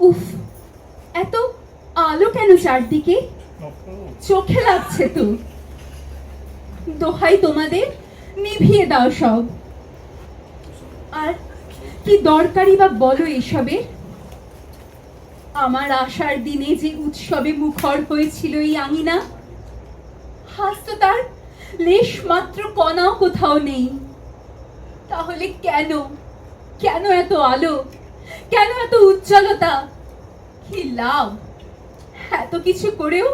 উফ এত আলো কেন চারদিকে? চোখে লাগছে তো। দোহাই তোমাদের নিভিয়ে দাও সব। আর কি দরকারি বা বলো এসবে? আমার আসার দিনে যে উৎসবে মুখর হয়েছিল এই আঙিনা হাস তো তার লেশ মাত্র কণাও কোথাও নেই। তাহলে কেন? কেন এত আলো? কেন এত উজ্জ্বলতা? কি লাভ এত কিছু করেও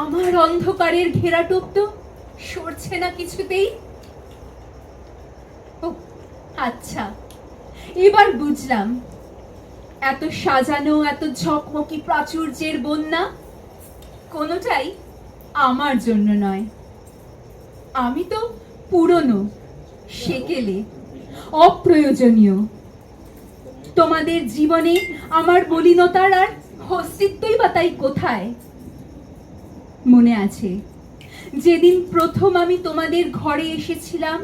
আমার অন্ধকারের ঘেরাটোপ তো সরছে না কিছুতেই? ও আচ্ছা এবার বুঝলাম। এত সাজানো, এত ঝকমকি প্রাচুর্যের বন্যা কোনোটাই আমার জন্য নয়। আমি তো পুরনো, সেকেলে, অপ্রয়োজনীয়। তোমাদের জীবনে আমার মলিনতার আর অস্তিত্বই বা তাই কোথায়? মনে আছে, যেদিন প্রথম আমি তোমাদের ঘরে এসেছিলাম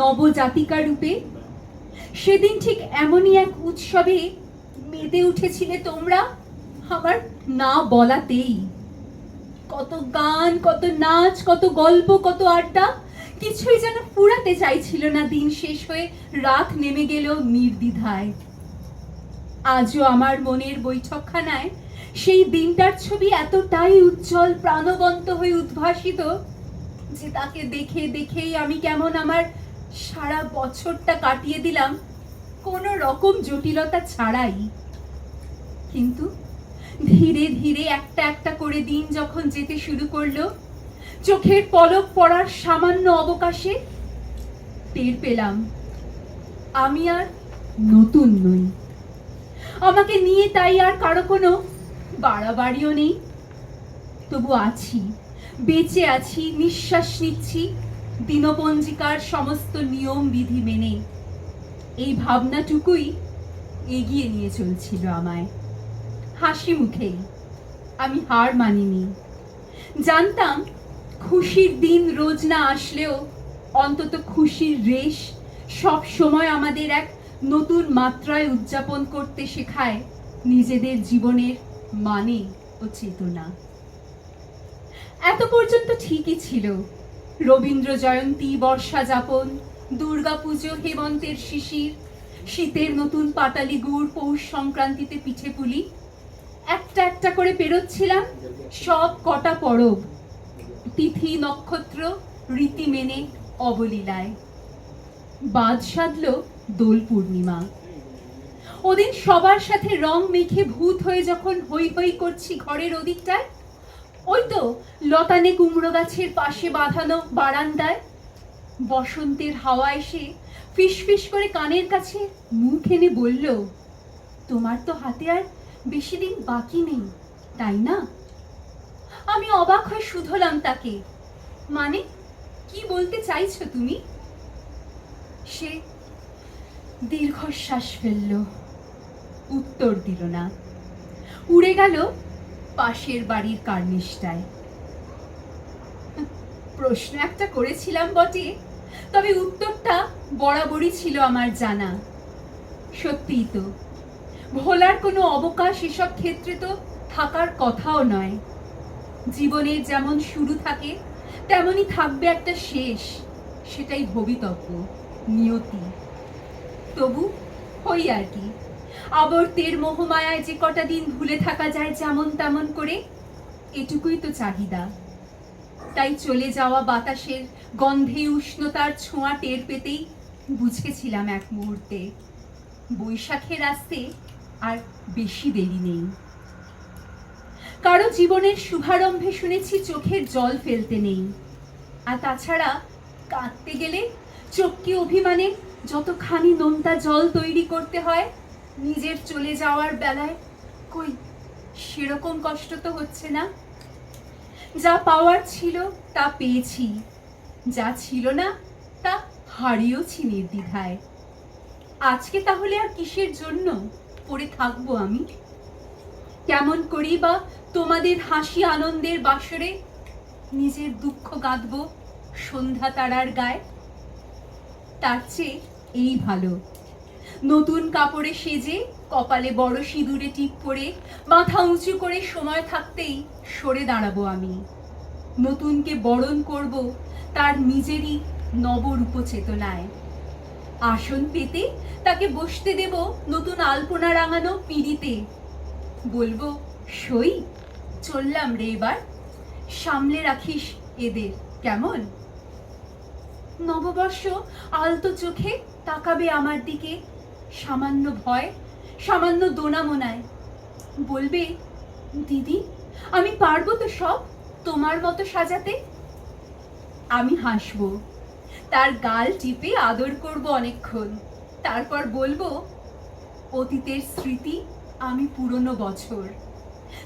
নবজাতিকা রূপে, সেদিন ঠিক এমনই এক উৎসবে মেতে উঠেছিলে তোমরা আমার না বলাতেই। কত গান, কত নাচ, কত গল্প, কত আড্ডা, কিছুই যেন ফুরাতে চাইছিল না দিন শেষ হয়ে রাত নেমে গেল নির্দ্বিধায়। আজও আমার মনের বৈঠকখানায় সেই দিনটার ছবি এতটাই উজ্জ্বল, প্রাণবন্ত হয়ে উদ্ভাসিত যে তাকে দেখে দেখেই আমি কেমন আমার সারা বছরটা কাটিয়ে দিলাম। কোনো রকম জটিলতা ছাড়াই। কিন্তু ধীরে ধীরে একটা একটা করে দিন যখন যেতে শুরু করল, চোখের পলক পড়ার সামান্য অবকাশে টের পেলাম, আমি আর নতুন নই। আমাকে নিয়ে তাই আর কারও কোনো বাড়াবাড়িও নেই। তবু আছি, বেঁচে আছি, নিঃশ্বাস নিচ্ছি দিনপঞ্জিকার সমস্ত নিয়ম বিধি মেনে। এই ভাবনাটুকুই এগিয়ে নিয়ে চলছিল আমায়। হাসি মুখেই আমি হার মানিনি। জানতাম খুশির দিন রোজ না আসলেও অন্তত খুশির রেশ সব সময় আমাদের এক নতুন মাত্রায় উদযাপন করতে শেখায় নিজেদের জীবনের মানে ও চেতনা। এত পর্যন্ত ঠিকই ছিল। রবীন্দ্র জয়ন্তী, বর্ষা যাপন, দুর্গাপুজো, হেমন্তের শিশির, শীতের নতুন পাটালি গুড়, পৌষ সংক্রান্তিতে পিঠে পুলি। একটা একটা করে পেরোচ্ছিলাম, সব কটা পরব, তিথি, নক্ষত্র, রীতি মেনে, অবলীলায়। বাদ সাধল দোল পূর্ণিমা। ওদিন সবার সাথে রং মেখে ভূত হয়ে যখন হই হই করছি ঘরের ওদিকটায়, ওই তো লতানে কুমড়ো গাছের পাশে বাঁধানো বারান্দায়। বসন্তের হাওয়া এসে ফিস ফিস করে কানের কাছে মুখ এনে বলল, তোমার তো হাতে আর বেশি দিন বাকি নেই, তাই না? আমি অবাক হয়ে শুধলাম তাকে মানে কি বলতে চাইছো তুমি? সে দীর্ঘশ্বাস ফেলল। উত্তর দিল না। উড়ে গেল পাশের বাড়ির কার্নিশটায়। প্রশ্ন একটা করেছিলাম বটে, তবে উত্তরটা বরাবরই ছিল আমার জানা। সত্যিই তো, ভোলার কোনো অবকাশ এসব ক্ষেত্রে তো থাকার কথাও নয়। জীবনের যেমন শুরু থাকে, তেমনই থাকবে একটা শেষ, সেটাই ভবিতব্য, নিয়তি। তবু হই আর কি। আবর্তের মোহমায়ায় যে কটা দিন ভুলে থাকা যায় যেমন তেমন করে, এটুকুই তো চাহিদা। তাই চলে যাওয়া বাতাসের গন্ধে উষ্ণতার ছোঁয়া টের পেতেই বুঝেছিলাম এক মুহূর্তে, বৈশাখের আসতে আর বেশি দেরি নেই। কারও জীবনের শুভারম্ভে শুনেছি চোখের জল ফেলতে নেই। আর তাছাড়া কাঁদতে গেলে চোখকে অভিমানে যতখানি নোনতা জল তৈরি করতে হয়, নিজের চলে যাওয়ার বেলায়, কই, সেরকম কষ্ট তো হচ্ছে না। যা পাওয়ার ছিল, তা পেয়েছি। যা ছিল না, তা হারিয়েওছি নির্দ্বিধায়। আজকে তাহলে আর কিসের জন্য পড়ে থাকব আমি? কেমন করি বা তোমাদের হাসি আনন্দের বাসরে নিজের দুঃখ গাঁথবো সন্ধ্যা তারার গায়ে? তার চেয়ে এই ভালো। নতুন কাপড়ে সেজে, কপালে বড় সিঁদুরে টিপ পরে, মাথা উঁচু করে সময় থাকতেই সরে দাঁড়াবো আমি। নতুনকে বরণ করব তার নিজেরই নবরূপ চেতনায় আসন পেতে তাকে বসতে দেব নতুন আলপনা রাঙানো পিড়িতে। বলব, সই, চললাম রে এবার। সামলে রাখিস এদের, কেমন? নববর্ষ আলতো চোখে তাকাবে আমার দিকে। সামান্য ভয়, সামান্য দোনামোনায়। বলবে, দিদি, আমি পারব তো সব তোমার মতো সাজাতে? আমি হাসবো। তার গাল টিপে আদর করব অনেকক্ষণ। তারপর বলব, অতীতের স্মৃতি আমি পুরনো বছর।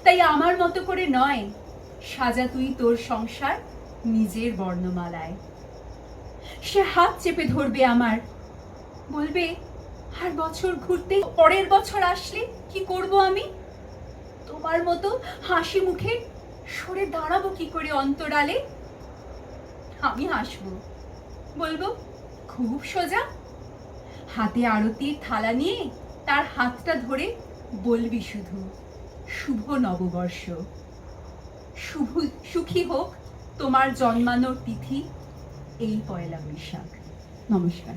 তাই আমার মতো করে নয়, সাজা তুই তোর সংসার নিজের বর্ণমালায়। সে হাত চেপে ধরবে আমার। বলবে, আর বছর ঘুরতে পরের বছর আসলে কি করব আমি? তোমার মতো হাসি মুখে সরে দাঁড়াবো কি করে অন্তরালে? আমি হাসবো। বলব, খুব সোজা। হাতে আরতির থালা নিয়ে তার হাতটা ধরে বলবি শুধু, শুভ নববর্ষ। শুভ, সুখী হোক তোমার জন্মানোর তিথি এই পয়লা বৈশাখ। নমস্কার।